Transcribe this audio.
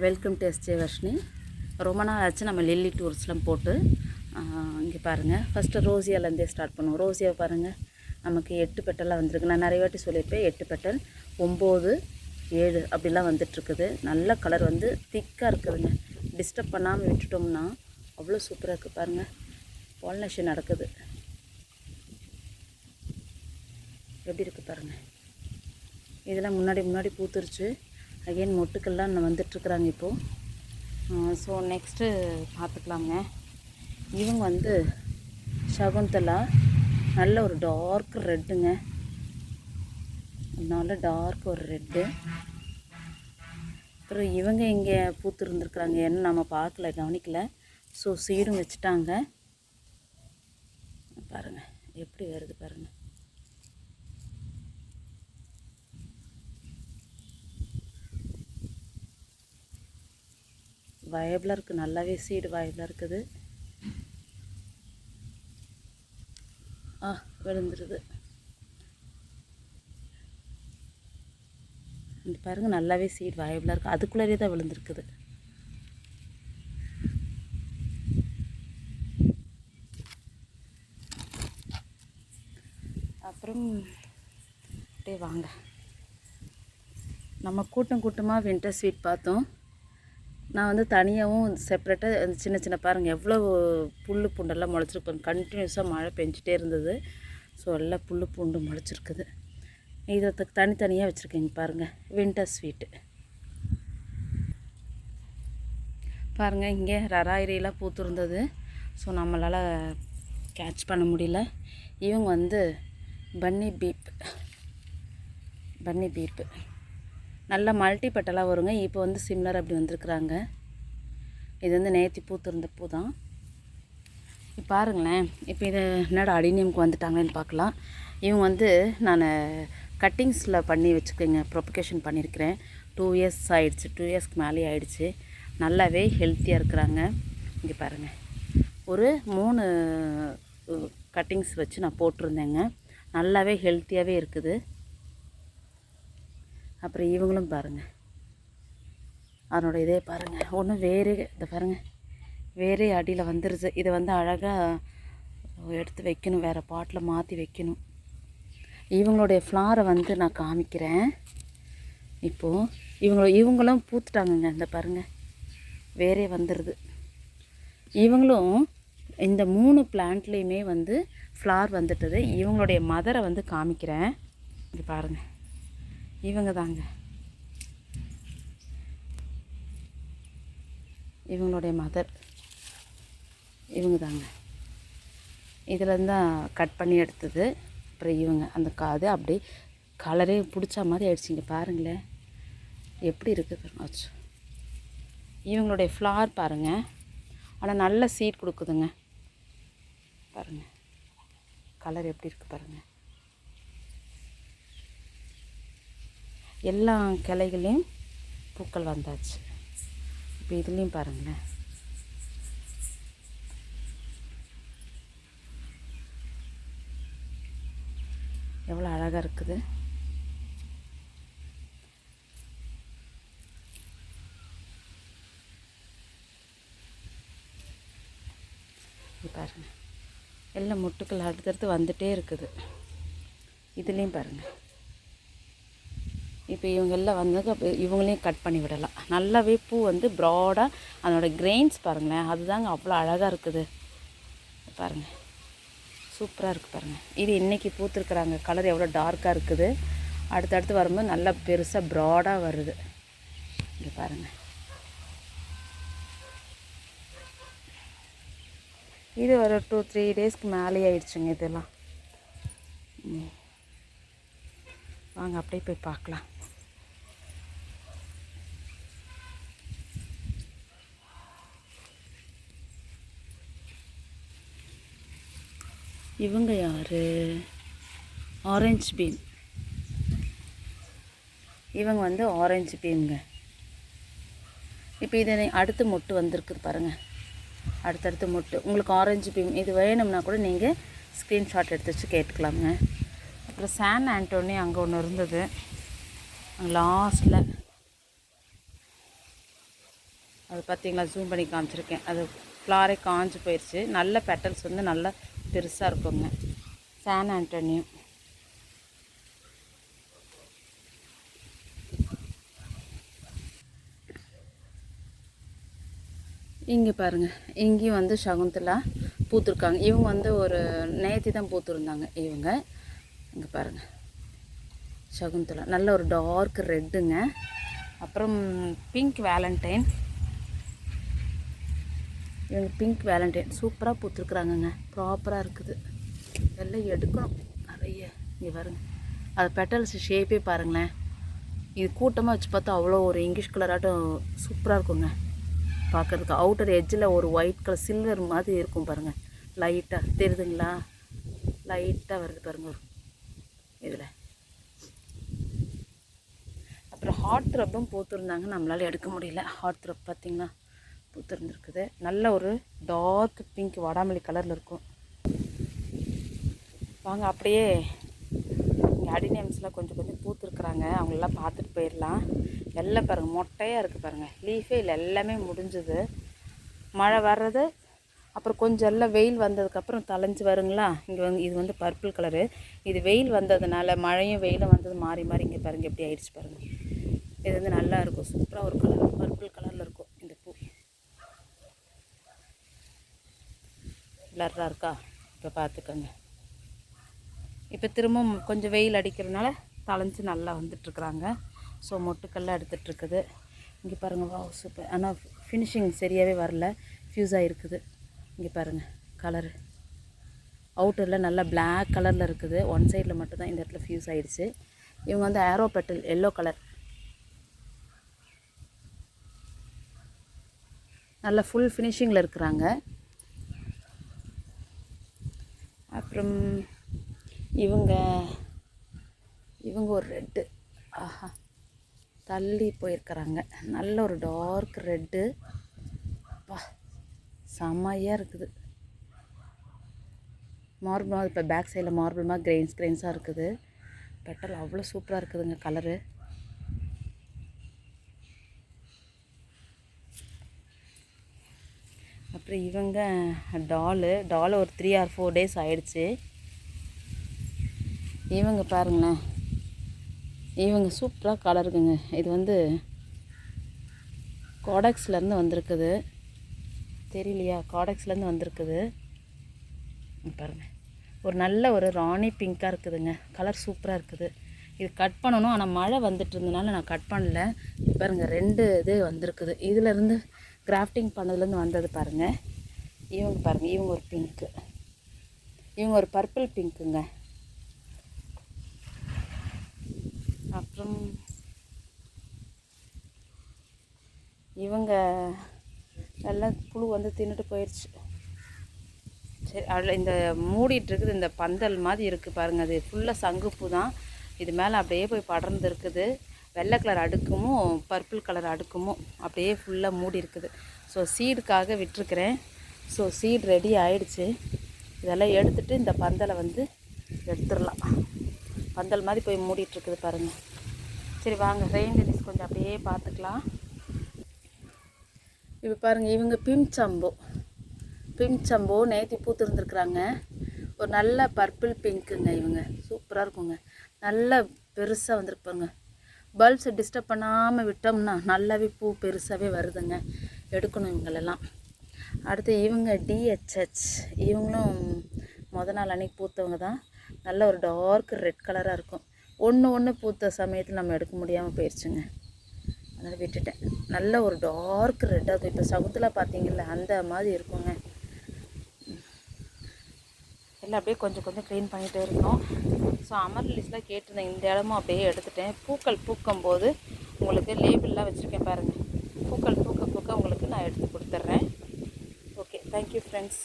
Welcome to SJ Varshini. ரொம்ப நாள் ஆச்சு நம்ம லில்லி டூர்ஸ்லாம் போட்டு. இங்கே பாருங்கள் ஃபஸ்ட்டு ரோசியாலேருந்தே ஸ்டார்ட் பண்ணுவோம். ரோசியா பாருங்கள் நமக்கு எட்டு பெட்டெல்லாம் வந்திருக்கு. நான் நிறைய வாட்டி சொல்லியிருப்பேன் எட்டு பெட்டல் ஒம்பது ஏழு அப்படிலாம் வந்துட்டுருக்குது. நல்ல கலர் வந்து திக்காக இருக்குதுங்க. டிஸ்டர்ப் பண்ணாமல் விட்டுட்டோம்னா அவ்வளோ சூப்பராக இருக்குது பாருங்கள் பாலினேஷன் நடக்குது. எப்படி இருக்குது பாருங்கள் இதெல்லாம் முன்னாடி முன்னாடி பூத்துருச்சு. அகைன் மொட்டுக்கெல்லாம் இன்னும் வந்துட்டுருக்குறாங்க இப்போது ஸோ நெக்ஸ்ட்டு பார்த்துக்கலாங்க. இவங்க வந்து சகுந்தலா நல்ல ஒரு டார்க் ரெட்டுங்க நல்ல டார்க் ஒரு ரெட்டு அப்புறம் இவங்க இங்கே பூத்து இருந்துருக்குறாங்க என்ன நம்ம பார்க்கல கவனிக்கல. ஸோ சீடும் வச்சுட்டாங்க. பாருங்கள் எப்படி வருது பாருங்கள் வயபிளாக இருக்குது நல்லாவே சீடு வயபிளாக இருக்குது. ஆ விழுந்துருது. இந்த பாருங்க நல்லாவே சீடு வயபிளாக இருக்குது அதுக்குள்ளேயே தான் விழுந்துருக்குது. அப்புறம் அப்படியே வாங்க. நம்ம கூட்டம் கூட்டமாக வின்டர் ஸ்வீட் பார்த்தோம். நான் வந்து தனியாகவும் செப்பரேட்டாக சின்ன சின்ன பாருங்கள் எவ்வளோ புல் பூண்டெல்லாம் முளைச்சிருக்கு கண்டினியூஸாக மழை பெஞ்சிட்டே இருந்தது. ஸோ எல்லாம் புல் பூண்டு முளைச்சிருக்குது. இதை தனித்தனியாக வச்சுருக்கேங்க பாருங்கள் வின்டர் ஸ்வீட்டு பாருங்கள் இங்கே ரராயிரியெல்லாம் பூத்துருந்தது. ஸோ நம்மளால் கேட்ச் பண்ண முடியல. இவங்க வந்து பன்னி பீப் பன்னி பீப்பு நல்ல மல்டி பெட்டலாக வருங்க. இப்போ வந்து சிம்லர் அப்படி வந்திருக்குறாங்க. இது வந்து நேத்தி பூத்திருந்த பூ தான். இப்போ பாருங்களேன். இப்போ இது என்னடா அடினியமுக்கு வந்துட்டாங்களேன்னு பார்க்கலாம். இவங்க வந்து நான் கட்டிங்ஸில் பண்ணி வச்சுக்கோங்க. ப்ரொபகேஷன் பண்ணியிருக்கிறேன் டூ இயர்ஸ் ஆகிடுச்சு டூ இயர்ஸ்க்கு மேலே ஆகிடுச்சு நல்லாவே ஹெல்த்தியாக இருக்கிறாங்க. இங்கே பாருங்கள் ஒரு மூணு கட்டிங்ஸ் வச்சு நான் போட்டிருந்தேங்க. நல்லாவே ஹெல்த்தியாகவே இருக்குது. அப்புறம் இவங்களும் பாருங்கள் அதனோட இதே பாருங்கள் ஒன்றும் வேறே இதை பாருங்கள் வேறே அடியில் வந்துடுது இதை வந்து அழகாக எடுத்து வைக்கணும். வேறு பாட்டில் மாற்றி வைக்கணும். இவங்களுடைய ஃப்ளாரை வந்து நான் காமிக்கிறேன். இப்போது இவங்க இவங்களும் பூத்துட்டாங்கங்க. இந்த பாருங்கள் வேறே வந்துடுது இவங்களும் இந்த மூணு பிளான்ட்லேயுமே வந்து ஃப்ளார் வந்துட்டது. இவங்களுடைய மதரை வந்து காமிக்கிறேன். இது பாருங்கள் இவங்க தாங்க இவங்களுடைய மதர் இவங்க தாங்க இதுலேருந்து தான் கட் பண்ணி எடுத்தது. அப்புறம் இவங்க அந்த காது அப்படியே கலரே பிடிச்ச மாதிரி ஆயிடுச்சுங்க. பாருங்களேன். எப்படி இருக்குது ஆச்சு இவங்களுடைய ஃப்ளார் பாருங்கள் ஆனால் நல்ல சீட் கொடுக்குதுங்க. பாருங்கள் கலர் எப்படி இருக்குது பாருங்கள் எல்லா கிளைகளையும் பூக்கள் வந்தாச்சு. இப்போ இதுலேயும் பாருங்களேன். எவ்வளோ அழகாக இருக்குது. பாருங்கள் பாருங்க. எல்லாம் முட்டுக்கள் அடுத்தடுத்து வந்துட்டே இருக்குது. இதுலேயும் பாருங்கள் இப்போ இவங்க எல்லாம் வந்ததுக்கு இவங்களையும் கட் பண்ணி விடலாம். நல்லாவே பூ வந்து ப்ராடாக அதனோட கிரெயின்ஸ் பாருங்களேன். அதுதாங்க அவ்வளோ அழகாக இருக்குது. பாருங்கள் சூப்பராக இருக்குது பாருங்கள் இது இன்றைக்கி பூத்துருக்குறாங்க. கலர் எவ்வளோ டார்க்காக இருக்குது. அடுத்தடுத்து வரும்போது நல்லா பெருசாக ப்ராடாக வருது. இங்கே பாருங்கள் இது ஒரு டூ த்ரீ டேஸ்க்கு மேலே ஆயிடுச்சுங்க இதெல்லாம். ம். வாங்க அப்படியே போய் பார்க்கலாம். இவங்க யார்? ஆரஞ்சு பீன் இவங்க வந்து ஆரஞ்சு பீனுங்க இப்போ இது அடுத்து மொட்டு வந்திருக்குது பாருங்கள் அடுத்தடுத்து மொட்டு. உங்களுக்கு ஆரஞ்சு பீம் இது வேணும்னா கூட நீங்கள் ஸ்க்ரீன்ஷாட் எடுத்து வச்சு கேட்டுக்கலாங்க அப்புறம் சான் ஆண்டோனி அங்கே ஒன்று இருந்தது. லாஸ்ட்டில் அது பார்த்தீங்களா ஜூம் பண்ணி காமிச்சிருக்கேன். அது ஃப்ளாரே காஞ்சு போயிடுச்சு நல்ல பெட்டல்ஸ் வந்து நல்லா பெருசாக இருக்குங்க. சான் ஆண்டனியும் இங்கே பாருங்கள் இங்கேயும் வந்து சகுந்தலா பூத்துருக்காங்க. இவங்க வந்து ஒரு நேத்தி தான் பூத்துருந்தாங்க. இவங்க இங்கே பாருங்கள் சகுந்தலா. நல்ல ஒரு டார்க் ரெட்டுங்க. அப்புறம் பிங்க் வேலண்டைன். இவங்க பிங்க் வேலண்டைன் சூப்பராக பூத்துருக்குறாங்கங்க. ப்ராப்பராக இருக்குது. எல்லாம் எடுக்கணும். நிறைய. இங்கே பாருங்க. அது பெட்டல்ஸ் ஷேப்பே பாருங்களேன். இது கூட்டமாக வச்சு பார்த்தா அவ்வளோ ஒரு இங்கிலீஷ் கலராட்டம் சூப்பராக இருக்குங்க. பார்க்குறதுக்கு அவுட்டர் எட்ஜில் ஒரு ஒயிட் கலர் சில்வர் மாதிரி இருக்கும் பாருங்கள் லைட்டாக தெரியுதுங்களா? லைட்டாக வருது பாருங்கள் இதில். அப்புறம் ஹாட் த்ரப்பும் பூத்துருந்தாங்க. நம்மளால் எடுக்க முடியல. ஹாட் த்ரப் பார்த்திங்கன்னா பூத்துருந்துருக்குது நல்ல ஒரு டார்க் பிங்க் வடாமல்லி கலரில் இருக்கும். வாங்க அப்படியே இங்கே அடினியம்ஸ்லாம் கொஞ்சம் கொஞ்சம் பூத்துருக்குறாங்க. அவங்களெல்லாம் பார்த்துட்டு போயிடலாம். எல்லாம் பாருங்கள் மொட்டையாக இருக்குது பாருங்கள் லீஃபே இல்லை எல்லாமே முடிஞ்சுது. மழை வர்றது அப்புறம் கொஞ்சம் எல்லாம் வெயில் வந்ததுக்கப்புறம் தலைஞ்சு வருங்களா? இங்கே வந்து இது வந்து பர்பிள் கலரு இது வெயில் வந்ததுனால மழையும் வெயிலும் வந்தது மாறி மாறி இங்கே பாருங்கள் எப்படி ஆயிடுச்சு பாருங்கள் இது வந்து நல்லா இருக்கும். சூப்பராக ஒரு கலர் பர்பிள் கலர் இருக்கும் இந்த பூ பிளர்ராக இருக்கா? இப்போ பார்த்துக்கோங்க இப்போ திரும்பவும் கொஞ்சம் வெயில் அடிக்கிறதுனால தளைஞ்சு நல்லா வந்துட்டுருக்குறாங்க. ஸோ மொட்டுக்கல்லாம் எடுத்துகிட்ருக்குது இங்கே பாருங்கள் வா சூப்பர் ஆனால் ஃபினிஷிங் சரியாகவே வரல. ஃப்யூஸ் ஆகிருக்குது இங்கே பாருங்கள் கலரு அவுட்டரில் நல்லா பிளாக் கலரில் இருக்குது. ஒன் சைடில் மட்டும்தான் இந்த இடத்துல ஃப்யூஸ் ஆகிடுச்சு இவங்க வந்து ஆரோ பெட்டல் எல்லோ கலர் நல்லா ஃபுல் ஃபினிஷிங்கில் இருக்கிறாங்க. அப்புறம் இவங்க இவங்க ஒரு ரெட்டு ஆஹா. தள்ளி போயிருக்கிறாங்க. நல்ல ஒரு டார்க் ரெட்டு பா செம்மையாக இருக்குது. மார்பிள் மாதிரி இப்போ பேக் சைடில் மார்பிள் மாதிரி கிரெயின்ஸ் கிரெயின்ஸாக இருக்குது. பெட்டல் அவ்வளோ சூப்பராக இருக்குதுங்க கலரு அப்புறம் இவங்க டாலு டாலு ஒரு த்ரீ ஆர் ஃபோர் டேஸ் ஆயிடுச்சு. இவங்க பாருங்களேன். இவங்க சூப்பராக கலருக்குங்க இது வந்து கோடக்ஸ்லேருந்து வந்திருக்குது. தெரியலையா? காடக்ஸ்லேருந்து வந்திருக்குது. பாருங்கள் ஒரு நல்ல ஒரு ராணி பிங்க்காக இருக்குதுங்க. கலர் சூப்பராக இருக்குது. இது கட் பண்ணணும். ஆனால் மழை வந்துட்டு இருந்தனால நான் கட் பண்ணல. பாருங்கள் பாருங்க ரெண்டு இது வந்திருக்குது. இதுலேருந்து கிராஃப்டிங் பண்ணதுலேருந்து வந்தது பாருங்கள் இவங்க பாருங்கள் இவங்க ஒரு பிங்க்கு இவங்க ஒரு பர்பிள் பிங்க்குங்க அப்புறம் இவங்க எல்லாம் புழு வந்து தின்னுட்டு போயிடுச்சு சரி அதில் இந்த மூடிட்டு இருக்குது இந்த பந்தல் மாதிரி இருக்குது பாருங்கள் அது ஃபுல்லாக சங்குப்பூ தான். இது மேலே அப்படியே போய் படர்ந்து இருக்குது. வெள்ளை கலர் அடுக்குமும் பர்பிள் கலர் அடுக்குமும் அப்படியே ஃபுல்லாக மூடி இருக்குது. ஸோ சீடுக்காக விட்டுருக்குறேன். ஸோ சீட் ரெடி ஆயிடுச்சு. இதெல்லாம் எடுத்துகிட்டு இந்த பந்தலை வந்து எடுத்துடலாம். பந்தல் மாதிரி போய் மூடிட்டுருக்குது பாருங்கள் சரி வாங்க. ரெயின் டென்னிஸ் கொஞ்சம் அப்படியே பார்த்துக்கலாம். இப்போ பாருங்கள் இவங்க பிம்சம்போ பிம்சம்போ நேத்தி பூத்துருந்துருக்குறாங்க. ஒரு நல்ல பர்பிள் பிங்க்குங்க இவங்க. சூப்பராக இருக்குங்க. நல்ல பெருசாக வந்திருப்பாங்க பல்ப்ஸை டிஸ்டர்ப் பண்ணாமல் விட்டோம்னா நல்லாவே பூ பெருசாகவே வருதுங்க. எடுக்கணும் இவங்களெல்லாம். அடுத்து இவங்க டிஹெச்ஹெச் இவங்களும் முத நாள் அன்னைக்கு பூத்தவங்க தான். நல்ல ஒரு டார்க் ரெட் கலராக இருக்கும். ஒன்று ஒன்று பூத்த சமயத்தில் நம்ம எடுக்க முடியாமல் போயிடுச்சுங்க அதனால் விட்டுட்டேன். நல்ல ஒரு டார்க் ரெட்டாக இருக்கும். இப்போ சவுத்தில் பார்த்தீங்கல்ல அந்த மாதிரி இருக்குங்க. எல்லாம் அப்படியே கொஞ்சம் கொஞ்சம் க்ளீன் பண்ணிகிட்டே இருக்கோம். ஸோ அமர் லிஸ்ட்டில் கேட்டிருந்தேன். இந்த இடமும் அப்படியே எடுத்துட்டேன். பூக்கள் பூக்கும் போது உங்களுக்கு லேபிள்லாம் வச்சுருக்கேன் பாருங்கள் பூக்கள் பூக்க பூக்க உங்களுக்கு நான் எடுத்து கொடுத்துட்றேன். Okay thank you friends